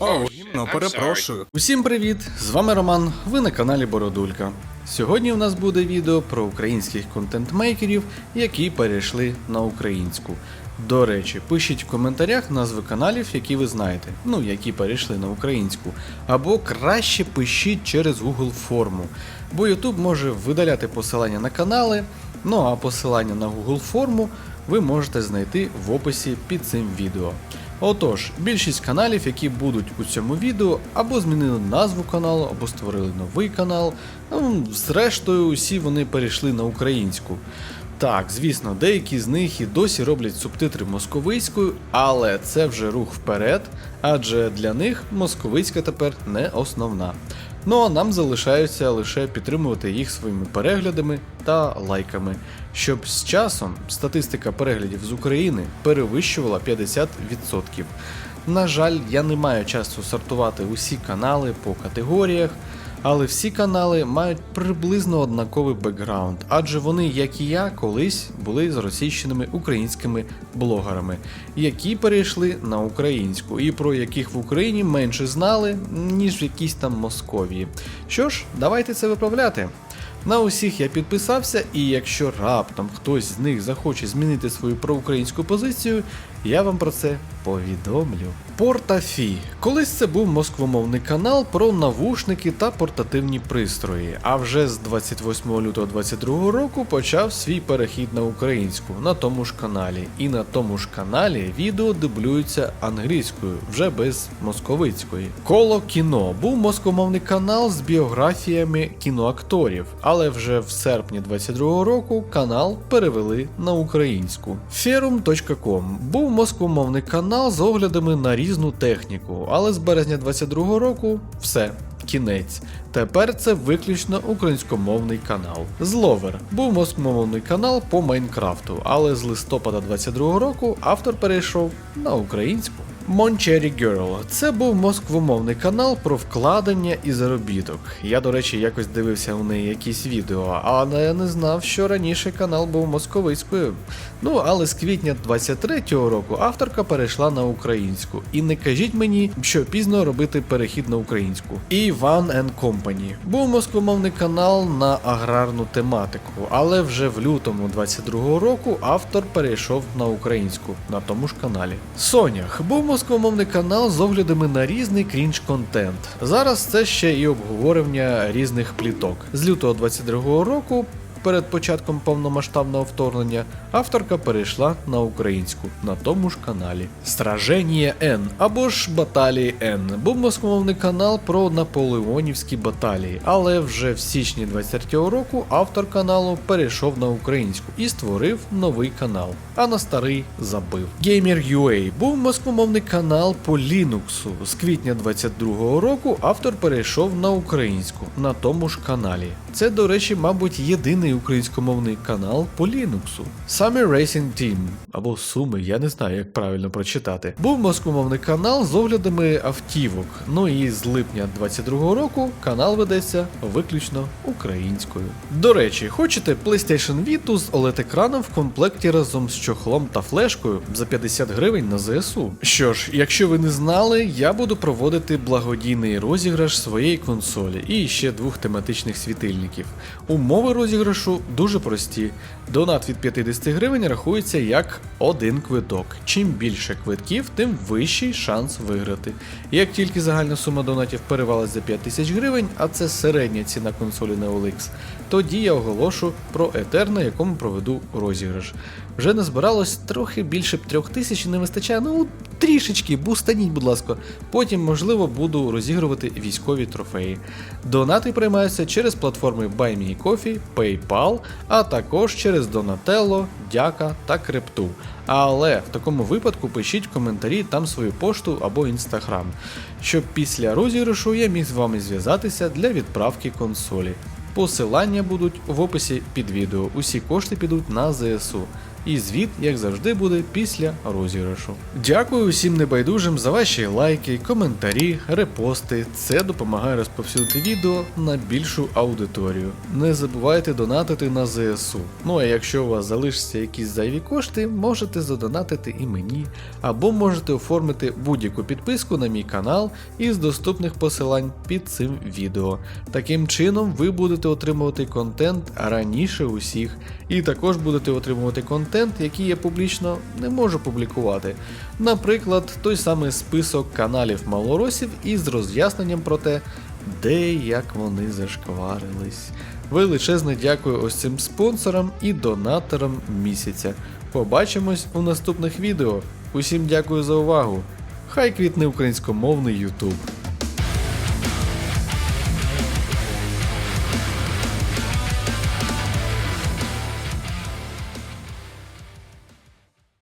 О, гімно, перепрошую. Усім привіт! З вами Роман, ви на каналі Бородулька. Сьогодні у нас буде відео про українських контент-мейкерів, які перейшли на українську. До речі, пишіть в коментарях назви каналів, які ви знаєте, ну які перейшли на українську. Або краще пишіть через Google форму, бо YouTube може видаляти посилання на канали, ну а посилання на Google форму ви можете знайти в описі під цим відео. Отож, більшість каналів, які будуть у цьому відео, або змінили назву каналу, або створили новий канал. Ну, зрештою, усі вони перейшли на українську. Так, звісно, деякі з них і досі роблять субтитри московицькою, але це вже рух вперед, адже для них московицька тепер не основна. Ну а нам залишається лише підтримувати їх своїми переглядами та лайками, щоб з часом статистика переглядів з України перевищувала 50%. На жаль, я не маю часу сортувати усі канали по категоріях, але всі канали мають приблизно однаковий бекграунд, адже вони, як і я, колись були зросійщеними українськими блогерами, які перейшли на українську, і про яких в Україні менше знали, ніж в якійсь там Московії. Що ж, давайте це виправляти. На усіх я підписався, і якщо раптом хтось з них захоче змінити свою проукраїнську позицію, я вам про це повідомлю. Портафі. Колись це був москвомовний канал про навушники та портативні пристрої. А вже з 28 лютого 2022 року почав свій перехід на українську на тому ж каналі. І на тому ж каналі відео дублюються англійською, вже без московицької. Коло кіно був москомовний канал з біографіями кіноакторів, але вже в серпні 22 року канал перевели на українську. Ferum.com був москомовний канал з оглядами на різну техніку, але з березня 22 року все. Кінець. Тепер це виключно українськомовний канал. Зловер був москвомовний канал по Майнкрафту, але з листопада 22 року автор перейшов на українську. Moncherry Girl це був москвомовний канал про вкладення і заробіток. Я, до речі, якось дивився у неї якісь відео, але я не знав, що раніше канал був московицькою. Ну, але з квітня 23-го року авторка перейшла на українську. І не кажіть мені, що пізно робити перехід на українську. Іван and Company був москвомовний канал на аграрну тематику, але вже в лютому 22-го року автор перейшов на українську на тому ж каналі. Сонях був москвомовний канал з оглядами на різний крінж контент. Зараз це ще і обговорення різних пліток. З лютого 22-го року. Перед початком повномасштабного вторгнення авторка перейшла на українську на тому ж каналі. Страженія Н або ж Баталії Н був москвомовний канал про наполеонівські баталії, але вже в січні 23-го року автор каналу перейшов на українську і створив новий канал, а на старий забив. Gamer.ua був москвомовний канал по Linux. З квітня 22-го року автор перейшов на українську на тому ж каналі. Це, до речі, мабуть, єдиний українськомовний канал по Linux. Summer Racing Team або Суми, я не знаю, як правильно прочитати. Був москвомовний канал з оглядами автівок. Ну і з липня 22-го року канал ведеться виключно українською. До речі, хочете PlayStation Vita з OLED-екраном в комплекті разом з чохлом та флешкою за 50 гривень на ЗСУ. Що ж, якщо ви не знали, я буду проводити благодійний розіграш своєї консолі і ще двох тематичних світильників. Умови розіграшу дуже прості. Донат від 50 гривень рахується як один квиток. Чим більше квитків, тим вищий шанс виграти. Як тільки загальна сума донатів перевалить за 5 тисяч гривень, а це середня ціна консолі на тоді я оголошу про етер, на якому проведу розіграш. Вже назбиралось трохи більше трьох тисяч і не вистачає, ну трішечки, бустаніть, будь ласка. Потім, можливо, буду розігрувати військові трофеї. Донати приймаються через платформи BuyMeCoffee, PayPal, а також через Donatello, Дяка та Крипту. Але в такому випадку пишіть в коментарі там свою пошту або інстаграм, щоб після розіграшу я міг з вами зв'язатися для відправки консолі. Посилання будуть в описі під відео. Усі кошти підуть на ЗСУ. І звіт, як завжди, буде після розіграшу. Дякую усім небайдужим за ваші лайки, коментарі, репости. Це допомагає розповсюдити відео на більшу аудиторію. Не забувайте донатити на ЗСУ. Ну а якщо у вас залишаться якісь зайві кошти, можете задонатити і мені, або можете оформити будь-яку підписку на мій канал із доступних посилань під цим відео. Таким чином ви будете отримувати контент раніше усіх, і також будете отримувати контент, який я публічно не можу публікувати. Наприклад, той самий список каналів малоросів із роз'ясненням про те, де і як вони зашкварились. Величезне дякую ось цим спонсорам і донаторам місяця. Побачимось у наступних відео. Усім дякую за увагу. Хай квітне українськомовний YouTube.